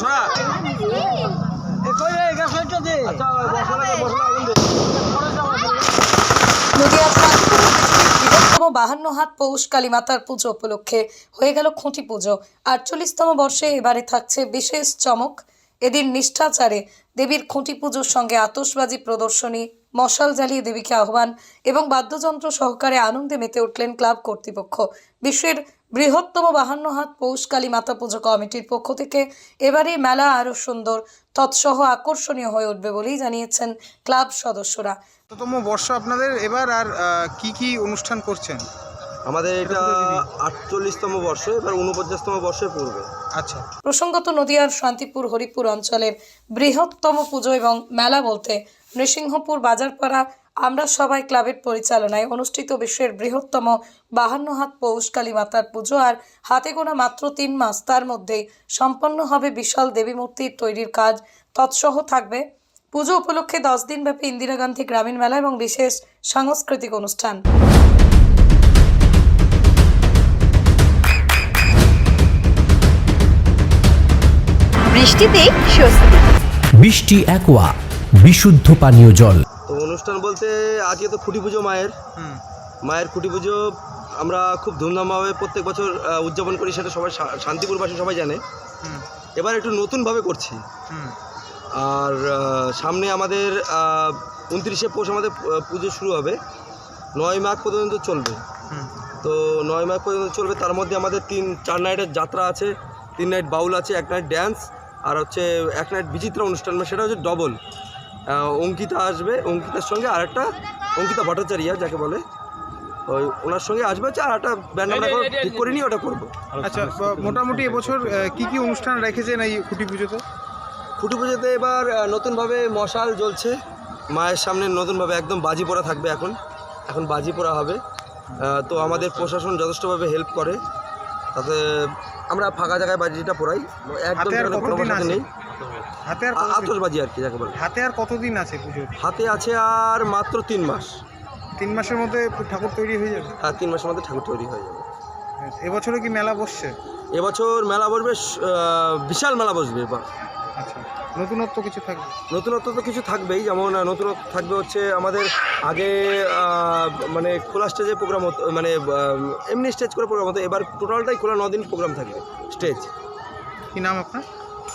সরা আচ্ছা বাহান্ন হাত পৌষ কালী মাতার পুজো উপলক্ষে হয়ে গেল খুঁটি পুজো। আটচল্লিশতম বর্ষে এবারে থাকছে বিশেষ চমক। এদিন নিষ্ঠাচারে দেবীর খুঁটি পুজোর সঙ্গে আতশবাজি প্রদর্শনী মশাল জ্বালিয়ে দেবীকে আহ্বান এবং বাদ্যযন্ত্র সহকারে আনন্দে মেতে উঠলেন ক্লাব কর্তৃপক্ষ। বিশ্বের বৃহত্তম বাহান্ন হাত পৌষ কালী মাতা পুজো কমিটির পক্ষ থেকে এবারে মেলা আরও সুন্দর তৎসহ আকর্ষণীয় হয়ে উঠবে বলেই জানিয়েছেন ক্লাব সদস্যরা। কততম বর্ষ আপনাদের এবার আর কি কি অনুষ্ঠান করছেন? আমাদের এটা আটচল্লিশতম বর্ষ এবার উনপঞ্চাশতম বর্ষে পড়বে। আচ্ছা। প্রসঙ্গত নদিয়ার শান্তিপুর হরিপুর অঞ্চলের বৃহত্তম পুজো এবং মেলা বলতে নৃসিংহপুর বাজারপাড়া আমরা সবাই ক্লাবের পরিচালনায় অনুষ্ঠিত বিশ্বের বৃহত্তম বাহান্ন হাত পৌষকালী মাতার পুজো আর হাতে গোনা মাত্র তিন মাস তার মধ্যে সম্পন্ন হবে বিশাল দেবী মূর্তির তৈরির কাজ। তৎসহ থাকবে পুজো উপলক্ষে দশ দিনব্যাপী ইন্দিরা গান্ধী গ্রামীণ মেলা এবং বিশেষ সাংস্কৃতিক অনুষ্ঠান। বৃষ্টিতে স্বস্তি। বৃষ্টি অ্যাকোয়া বিশুদ্ধ পানীয় জল। তো অনুষ্ঠান বলতে আজকে তো খুঁটি পুজো মায়ের। মায়ের খুঁটি পুজো আমরা খুব ধুমধামভাবে প্রত্যেক বছর উদযাপন করি সেটা সবাই শান্তিপুরবাসী সবাই জানে। এবার একটু নতুনভাবে করছি। আর সামনে আমাদের উনত্রিশে পৌষ আমাদের পুজো শুরু হবে। নয় মাঘ পর্যন্ত চলবে। তো নয় মাঘ পর্যন্ত চলবে। তার মধ্যে আমাদের তিন চার নাইটের যাত্রা আছে তিন নাইট বাউল আছে এক নাইট ড্যান্স আর হচ্ছে এক নাইট বিচিত্রা অনুষ্ঠান মানে সেটা হচ্ছে ডবল অঙ্কিতা আসবে অঙ্কিতার সঙ্গে আর একটা অঙ্কিতা ভট্টাচার্য যাকে বলে। ওই ওনার সঙ্গে আসবে হচ্ছে আর একটা ব্যান্ড আমরা ঠিক করিনি ওটা করব। আচ্ছা মোটামুটি এবছর কি কি অনুষ্ঠান রেখেছেন এই খুঁটি পুজোতে? খুঁটি পুজোতে এবার নতুনভাবে মশাল জ্বলছে মায়ের সামনে নতুনভাবে একদম বাজি পোড়া থাকবে এখন এখন বাজি পোড়া হবে। তো আমাদের প্রশাসন যথেষ্টভাবে হেল্প করে তাতে আমরা ফাঁকা জায়গায় বাজিটা পোড়াই একদম কোনো? নেই। হাতে আর আ- কতদিন- আতশবাজি আর কি যাকে বলে। হাতে আর কতদিন আছে পুজোর? হাতে আছে আর মাত্র তিন মাস। তিন মাসের মধ্যে ঠাকুর তৈরি হয়ে যাবে? আর তিন মাসের মধ্যে ঠাকুর তৈরি হয়ে যাবে। এবছরও কি মেলা বসছে? এবছর মেলা বসবে বিশাল মেলা বসবে এবার। আচ্ছা নতুনত্ব কিছু থাকবে? নতুনত্ব তো কিছু থাকবেই যেমন নতুনত্ব থাকবে হচ্ছে আমাদের আগে মানে খোলা স্টেজে প্রোগ্রাম হতো মানে এমনি স্টেজ করে প্রোগ্রাম হতো এবার টোটালটাই খোলা নদিন প্রোগ্রাম থাকবে স্টেজ কি নাম আপনার?